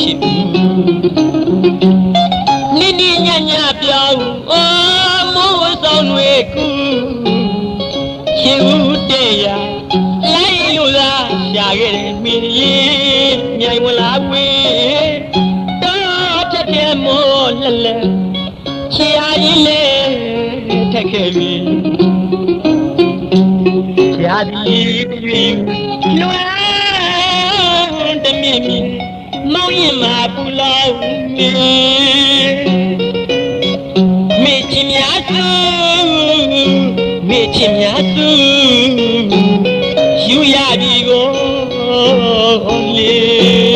ချစ်ဘူးနိနိညညပြောင်းအိုးမိုးဆောင်တွေကူချစ်ဦးတဲ့ရလိုက်လို့သာရှာခဲ့တယ်မင်းကြီးမြိုင်ဝလာဝေးတော့တက်တဲ့မိုးလှလဲချီအားကြီးလေထက်ခဲ့ပြီရာဒီတွေလွမ်းတ မီမီမောင်ရင်မှာပူလောင်နေမေချင်များစုမေချင်များစုယူရပြီကိုလေ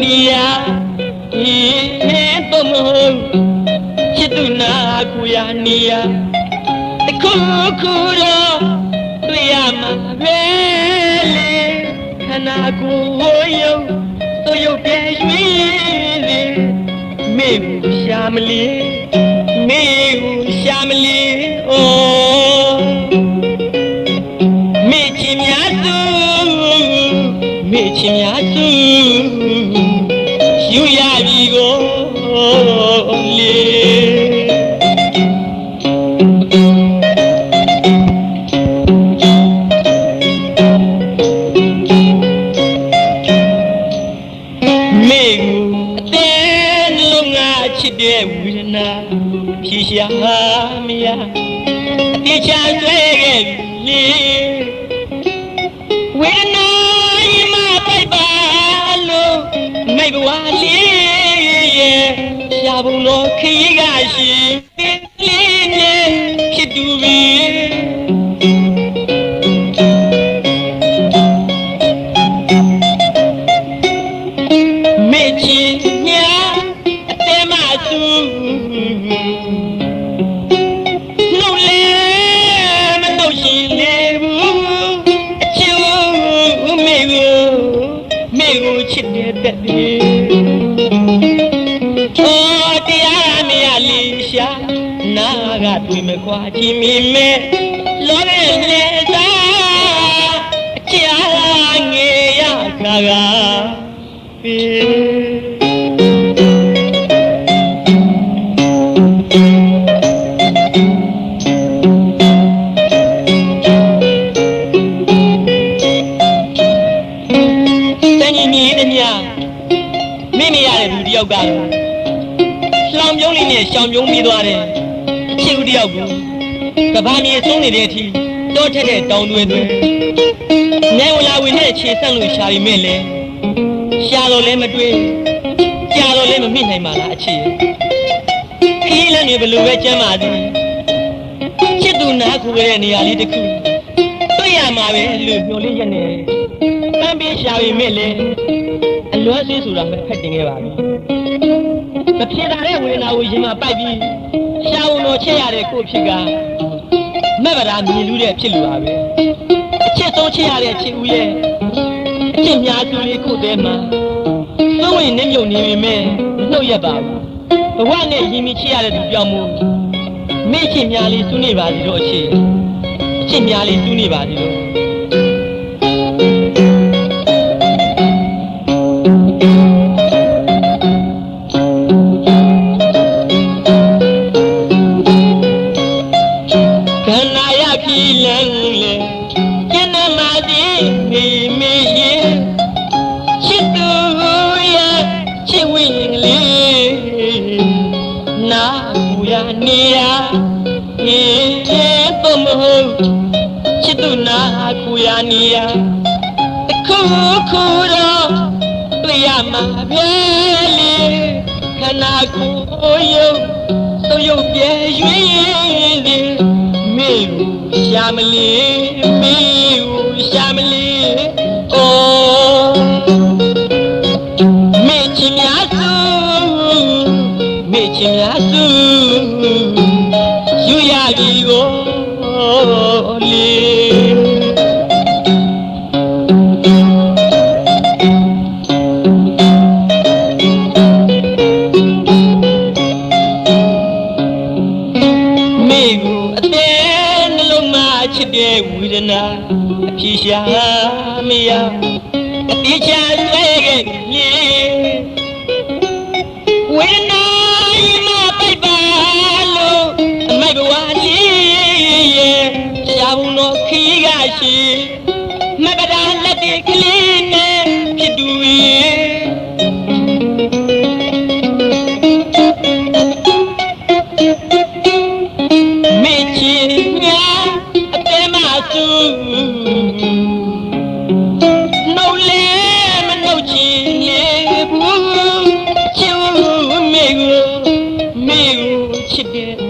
နီယာဤဟဲ့တော့မဟုတ်ချစ်သူနာကူယာနီယာတခုခုတော့တွေ့ရမှာပဲလေခနာကိုဟိုယုံသူယုတ်ပြည့်ရွေးလေမေကိုရှာမလီ ဝိရဏဖြေရှာမရတေချာဆွဲခဲ့ပြီလေဝိရဏယမပိုက်ပါလို့မိဘဝလေးရဲ့ ရှာဘုံတော် နာကတွေ့မခွာချင်မိမဲလောရဲလေသာအချစ်အားငေရခါကတန်ကြီးမြည်တဲ့မြမိမိရတဲ့လူတယောက်ကလောင်ပြုံးလေးနဲ့ရှောင်ပြုံးပြီးသွားတယ် အချစ်ဦးတယောက်ကိုကဘာမြေဆုံးနေတဲ့အထိတောထက်တဲ့တောင်တွေတွေမြိုင်ဝလာဝင်နဲ့ခြေဆက်လို့ရှာရီမဲ့လဲရှာတော့လဲမတွေ့ကြာတော့လဲမမိနိုင်ပါလားအချစ်ခီးလည်းမြေဘလို့ပဲကျမ်းပါသည်ချစ်သူနားခုရဲ့နေရာလေးတစ်ခုတွေ့ရမှာပဲလို့မျှော်လင့်ရက်နေတယ်ပန်းပေးရှာပေမဲ့လည်းအလွမ်းစေးဆိုတာပဲဖက်တင်ခဲ့ပါပြီမဖြစ်တာတဲ့ဝေဒနာကိုရင်မှာပိုက်ပြီး ရှာဝန်တော်ချက်ရတဲ့ကိုယ့်ဖြစ်ကမက်ဗရာမြင်လူတဲ့ဖြစ်လူပါပဲအချက်ဆုံးချက်ရတဲ့ချစ်ဦးရဲ့အချက်များစုလေးခုသေးမှာသုံးဝင်နေမြုံနေပေမဲ့မနှုတ်ရက်ပါဘူးဘဝနဲ့ရင်မိချက်ရတဲ့သူပြောင်းမှုမိချစ်များလေးစုနေပါစီတော့အချက်အချက်များလေးစုနေပါစီတော့ ဘူရနေရအေးတော့မဟုတ်ချစ်သူနာကူရနေရတခုခုတော့တွေ့ရမှာပဲလေခနာကိုယုံသူယုံပြဲရွေးလေမေကိုရှာမလီမေကိုရှာမလီအိုး ချစ်တဲ့ဝေဒနာအဖြေရှာမရအတိချာဆွဲခဲ့လေဝေဒနာဤမပိုက်ပါလို့အမိုက်ဘဝလေးရဲ့ရှာဘူးတော့ခီးကရှိမကဒါလက်တဲ့ကလေး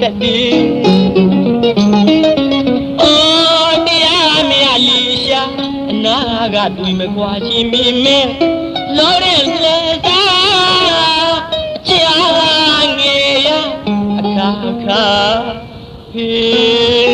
လက်တီအော်တရားမရလီရှာအနာကတွေ့မကွာချင်းမင်းမင်းလောရဲစေသာချာငေရအခါခါဟေ